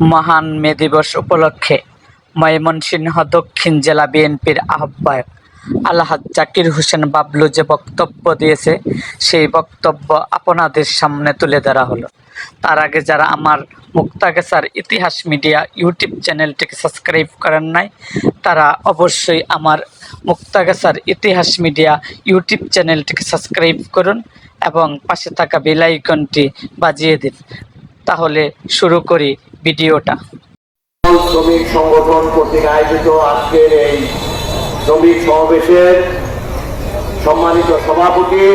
মহান মে দিবস উপলক্ষে ময়মনসিংহ দক্ষিণ জেলা বিএনপির আহ্বায়ক আলহাজ জাকির হোসেন বাবলু যে বক্তব্য দিয়েছে, সেই বক্তব্য আপনাদের সামনে তুলে ধরা হলো। তার আগে যারা আমার মুক্তাগেসার ইতিহাস মিডিয়া ইউটিউব চ্যানেলটিকে সাবস্ক্রাইব করেন নাই, তারা অবশ্যই আমার মুক্তাগেসার ইতিহাস মিডিয়া ইউটিউব চ্যানেলটিকে সাবস্ক্রাইব করুন এবং পাশে থাকা বেল আইকনটি বাজিয়ে দিন। তাহলে শুরু করি ভিডিওটা। শ্রমিক সংগঠন কর্তৃক আয়োজিত আজকের এই শ্রমিক সমাবেশের সম্মানিত সভাপতি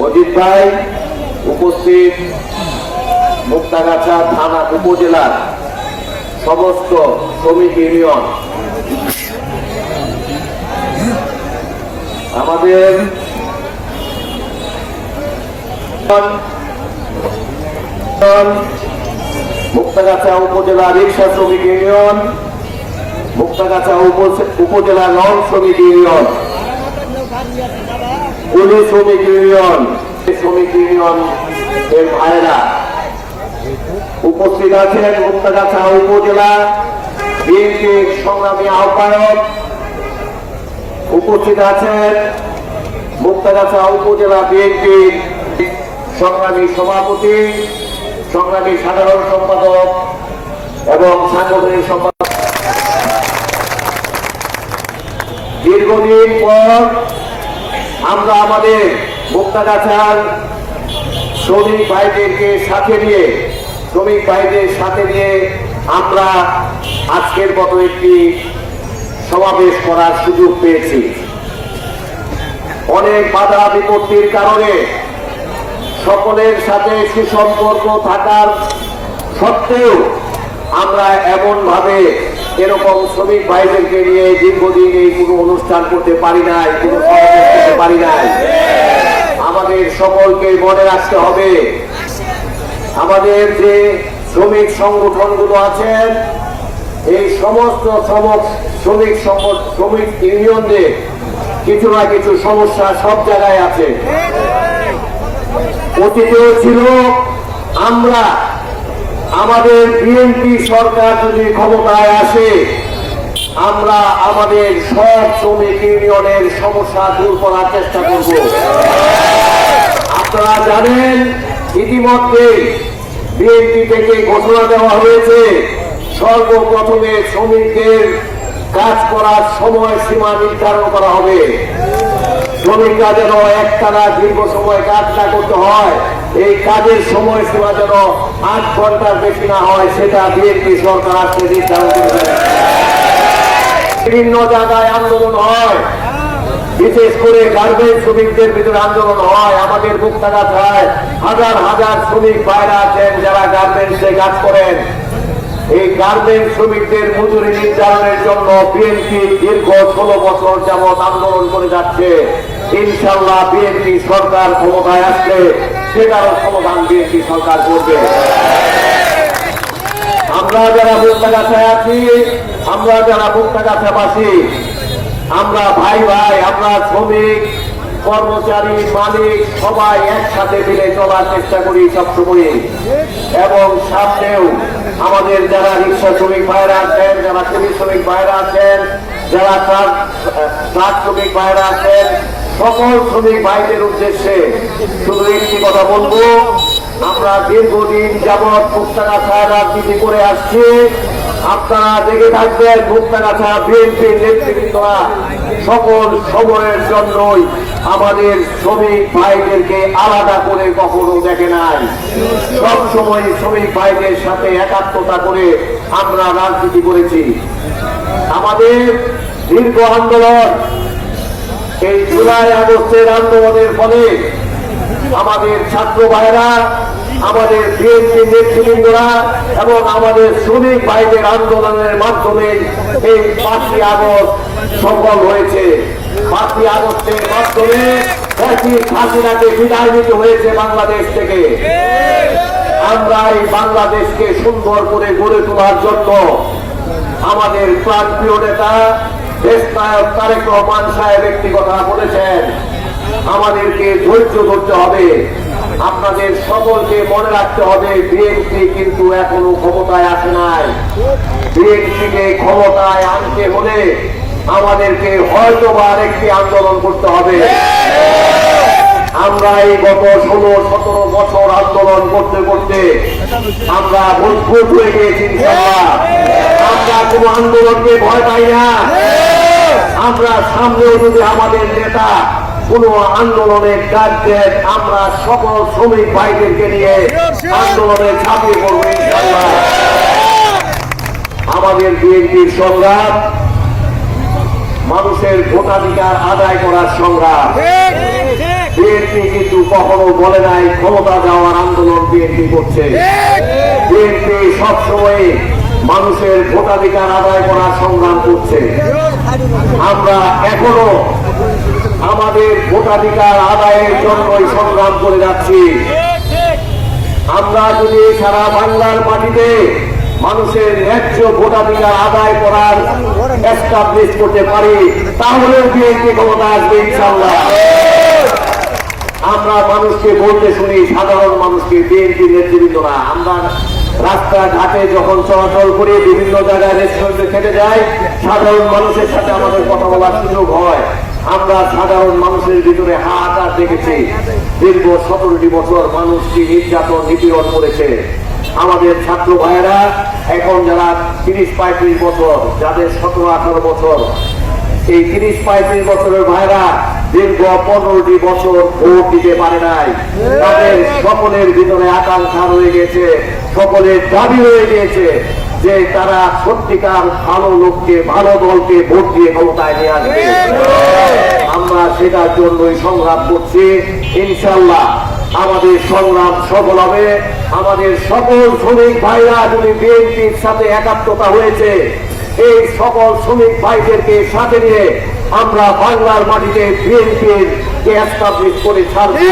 মজিদ ভাই, উপস্থিত মুক্তাগাছা থানা উপজেলার সমস্ত শ্রমিক ইউনিয়ন। আমাদের মুক্তাগাছা উপজেলা রিক্সা শ্রমিক ইউনিয়ন, মুক্তাগাছা উপ- উপজেলা নন শ্রমিক ইউনিয়ন, কুলি শ্রমিক ইউনিয়ন শ্রমিক ইউনিয়ন এর ভাইরা উপস্থিত আছেন মুক্তাগাছা উপজেলা বিএনপির সংগ্রামী আহ্বায়ক। উপস্থিত আছেন মুক্তাগাছা উপজেলা বিএনপির সংগ্রামী সভাপতি, সংগ্রামী সাধারণ সম্পাদক এবং সাংগঠনিক সম্পাদক। দীর্ঘদিন পর আমরা আমাদের মুক্তাগাছার শ্রমিক ভাইদেরকে সাথে নিয়ে, শ্রমিক ভাইদের সাথে নিয়ে আমরা আজকের মতো একটি সমাবেশ করার সুযোগ পেয়েছি। অনেক বাধা বিপত্তির কারণে সকলের সাথে সুসম্পর্ক থাকার সত্ত্বেও আমরা এমন ভাবে এরকম শ্রমিক ভাইদেরকে নিয়ে দীর্ঘদিন এই কোনো অনুষ্ঠান করতে পারি নাই, কোনো পারি নাই। আমাদের সকলকে মনে রাখতে হবে, আমাদের যে শ্রমিক সংগঠনগুলো আছেন, এই সমস্ত শ্রমক শ্রমিক শ্রমিক ইউনিয়নদের কিছু না কিছু সমস্যা সব জায়গায় আছে। অতীতেও ছিল, আমরা আমাদের বিএনপি সরকার যদি ক্ষমতায় আসে, আমরা আমাদের সব শ্রমিক ইউনিয়নের সমস্যা দূর করার চেষ্টা করব। আপনারা জানেন, ইতিমধ্যে বিএনপি থেকে ঘোষণা দেওয়া হয়েছে, সর্বপ্রথমে শ্রমিকদের কাজ করার সময় সীমা নির্ধারণ করা হবে। শ্রমিকরা যেন একটানা দীর্ঘ সময় কাজ না করতে হয়, এই কাজের সময় সীমা যেন আট ঘণ্টার বেশি না হয়, সেটা বিএনপি সরকার আজকে নির্ধারণ করবে বিভিন্ন জায়গায় আন্দোলন হয়, বিশেষ করে গার্মেন্ট শ্রমিকদের ভিতরে আন্দোলন হয়। আমাদের মুক্তাগাছায় হাজার হাজার শ্রমিক বাইরে আছেন যারা গার্মেন্টসে কাজ করেন। এই গার্মেন্ট শ্রমিকদের মজুরি নির্ধারণের জন্য বিএনপি দীর্ঘ ষোলো বছর যাবৎ আন্দোলন করে যাচ্ছে। ইনশাল্লাহ বিএনপি সরকার ক্ষমতায় আসলে সেটারও সমাধান বিএনপি সরকার করবে। আমরা যারা মুক্তাগাছায় আছি, আমরা যারা মুক্তাগাছাবাসী আমরা ভাই ভাই, আমরা শ্রমিক, কর্মচারী, মালিক, সবাই একসাথে মিলে চলার চেষ্টা করি সবসময় এবং সামনেও আমাদের যারা রিক্সা শ্রমিক ভাইরা আছেন, যারা কুলি শ্রমিক ভাইরা আছেন, যারা ট্রাক ট্রাক শ্রমিক ভাইরা আছেন সকল শ্রমিক ভাইদের উদ্দেশ্যে শুধু একটি কথা বলব, আমরা দীর্ঘদিন যাবৎ মুক্তাগাছা রাজনীতি করে আসছি। আপনারা দেখে থাকবেন মুক্তাগাছা বিএনপি নেতৃবৃন্দরা সকল সময়ের জন্যই আমাদের শ্রমিক ভাইদেরকে আলাদা করে কখনো দেখে নাই। সব সময় শ্রমিক ভাইদের সাথে একাত্মতা করে আমরা রাজনীতি করেছি। আমাদের দীর্ঘ আন্দোলন এই জুলাই আগস্টের আন্দোলনের ফলে আমাদের ছাত্র ভাইরা আমাদের বিএনপি নেতৃবৃন্দরা এবং আমাদের শ্রমিক ভাইদের আন্দোলনের মাধ্যমে এই পাঁচই আগস্ট সফল হয়েছে। পাঁচই আগস্টের মাধ্যমে হাসিনাকে বিদায় নিতে হয়েছে বাংলাদেশ থেকে। আমরা এই বাংলাদেশকে সুন্দর করে গড়ে তোলার জন্য আমাদের প্রান্তীয় নেতা দেশ নায়ক তারেক রহমান সাহেব একটি কথা বলেছেন। আমাদেরকে ধৈর্য ধরতে হবে। আপনাদের সকলকে মনে রাখতে হবে, বিএনপি কিন্তু এখনও ক্ষমতায় আসে নাই। বিএনপিকে ক্ষমতায় আনতে হলে আমাদেরকে হয়তো বা আরেকটি আন্দোলন করতে হবে। আমরা এই গত ষোলো, সতেরো বছর আন্দোলন করতে করতে আমরা মজবুত হয়ে গিয়েছি। আমরা কোনো আন্দোলনকে ভয় পাই না। আমরা সামনেও যদি আমাদের নেতা কোন আন্দোলনের ডাক দেন, আমরা সকল শ্রমিক ভাইদেরকে নিয়ে আন্দোলনে ঝাঁপিয়ে পড়ব আমাদের বিএনপির সংগ্রাম, মানুষের ভোটাধিকার আদায় করার সংগ্রাম। বিএনপি কিন্তু কখনো বলে নাই, ক্ষমতা যাওয়ার আন্দোলন বিএনপি করছে। বিএনপি সবসময় মানুষের ভোটাধিকার আদায় করার সংগ্রাম করছে। আমরা এখনও আমাদের ভোটাধিকার আদায়ের জন্যই সংগ্রাম করে যাচ্ছি। আমরা যদি সারা বাংলার মাটিতে মানুষের ন্যায্য ভোটাধিকার আদায় করার এস্টাবলিশ করতে পারি তাহলে বিএনপি ক্ষমতা আসবে ইনশাল্লাহ আমরা মানুষকে বলতে শুনি, সাধারণ মানুষকে বিএনপি নেতৃবৃন্দরা, আমরা রাস্তাঘাটে যখন চলাচল করি, বিভিন্ন জায়গায় রেস্টুরেন্টে খেতে যাই, সাধারণ মানুষের সাথে আমাদের কথা বলার সুযোগ হয়। আমরা সাধারণ মানুষের ভিতরে হাহাকার দেখেছি। দীর্ঘ সতেরোটি বছর মানুষকে নির্যাতন, নিপীড়ন করেছে। আমাদের ছাত্র ভাইয়েরা, এখন যারা তিরিশ পঁয়ত্রিশ বছর, যাদের সতেরো আঠারো বছর, এই তিরিশ পঁয়ত্রিশ বছরের ভাইরা দীর্ঘ পনেরোটি বছর ভোট দিতে পারে নাই। তাদের সকলের ভিতরে আকাঙ্ক্ষা রয়ে গেছে, সকলের দাবি রয়ে গিয়েছে যে তারা সত্যিকার ভালো লোককে, ভালো দলকে ভোট দিয়ে ক্ষমতায় নিয়ে আসবে। আমরা সেটার জন্যই সংগ্রাম করছি। ইনশাল্লাহ আমাদের সংগ্রাম সফল হবে। আমাদের সকল শ্রমিক ভাইরা যদি বিএনপির সাথে একাত্মতা হয়েছে, এই সকল শ্রমিক ভাইদেরকে সাথে নিয়ে আমরা বাংলার মাটিতে বিএনপির কে এস্টাবলিশ করে ছাড়ছি